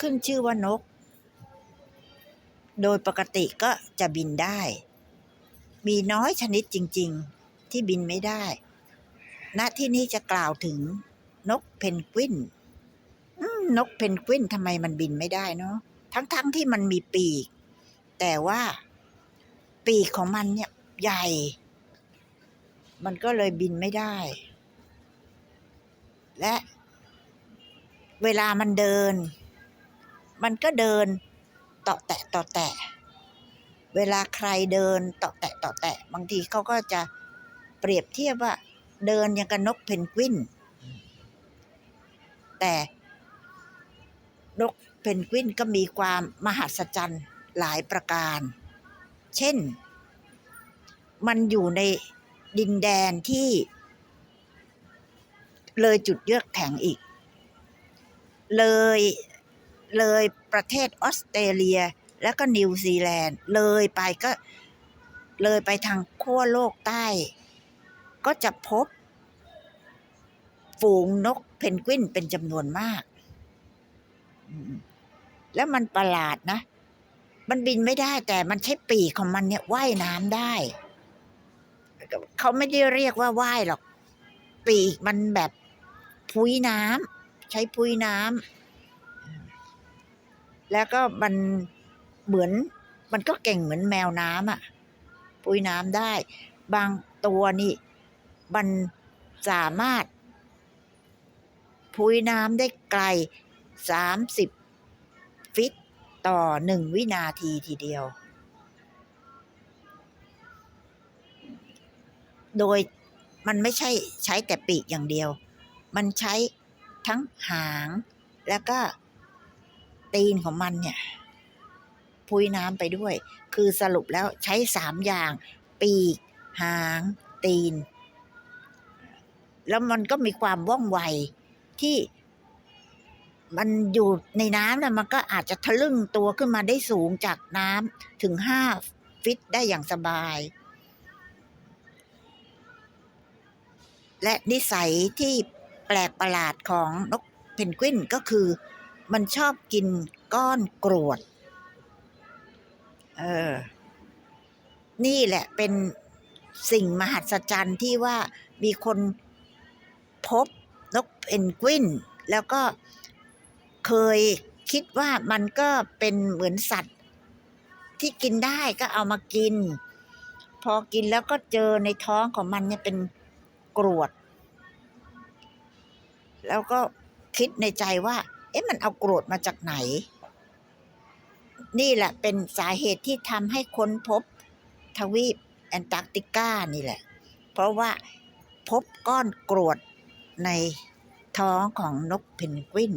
ขึ้นชื่อว่านก โดยปกติก็จะบินได้ มีน้อยชนิดจริง ๆ ที่บินไม่ได้ ณ ที่นี้จะกล่าวถึงนกเพนกวินนกเพนกวินทำไมมันบินไม่ได้เนาะ ทั้งๆทที่มันมีปีก แต่ว่าปีกของมันเนี่ยใหญ่ มันก็เลยบินไม่ได้ และเวลามันเดิน มันก็เดินตาะแตะตาะแตะ เวลาใครเดินตาะแตะตาะแตะ บางทีเขาก็จะเปรียบเทียบว่า เดินอย่างกับนกเพนกวิน แต่นกเพนกวินก็มีความมหัศจรรย์หลายประการ เช่น มันอยู่ในดินแดนที่ เลยจุดเยือกแข็งอีก เลย เลยประเทศออสเตรเลีย แล้วก็นิวซีแลนด์ เลยไปก็เลยไปทางขั้วโลกใต้ ก็จะพบ ฝูงนกเพนกวินเป็นจำนวนมาก แล้วมันประหลาดนะ มันบินไม่ได้แต่มันใช้ปีกของมันเนี่ยว่ายน้ำได้ เขาไม่ได้เรียกว่าว่ายหรอก ปีกมันแบบพุ้ยน้ำใช้พุ้ยน้ำ แล้วก็มันเหมือนมันก็เก่งเหมือนแมวน้ำอะ่ะพุ้ยน้ำได้ บางตัวนี่มันสามารถพุยน้ำได้ไกลสามสิบฟิตต่อหนึ่งวินาทีทีเดียว โดยมันไม่ใช่ใช้แต่ปีกอย่างเดียว มันใช้ทั้งหางแล้วก็ ตีนของมันเนี่ยพุ้ยน้ำไปด้วย คือสรุปแล้วใช้สามอย่าง ปีก หาง ตีน แล้วมันก็มีความว่องไวที่มันอยู่ในน้ำนะมันก็อาจจะทะลึ่งตัวขึ้นมาได้สูงจากน้ำถึงห้าฟิตได้อย่างสบาย และนิสัยที่แปลกประหลาดของนกเพนกวินก็คือ มันชอบกินก้อนกรวด เออ นี่แหละเป็นสิ่งมหัศจรรย์ที่ว่ามีคนพบนกเพนกวิน แล้วก็เคยคิดว่ามันก็เป็นเหมือนสัตว์ ที่กินได้ก็เอามากิน พอกินแล้วก็เจอในท้องของมันเนี่ยเป็นกรวด แล้วก็คิดในใจว่า เอ๊ะมันเอากรวดมาจากไหน นี่แหละเป็นสาเหตุที่ทำให้ค้นพบทวีปแอนตาร์กติกานี่แหละ เพราะว่าพบก้อนกรวดในท้องของนกเพนกวิน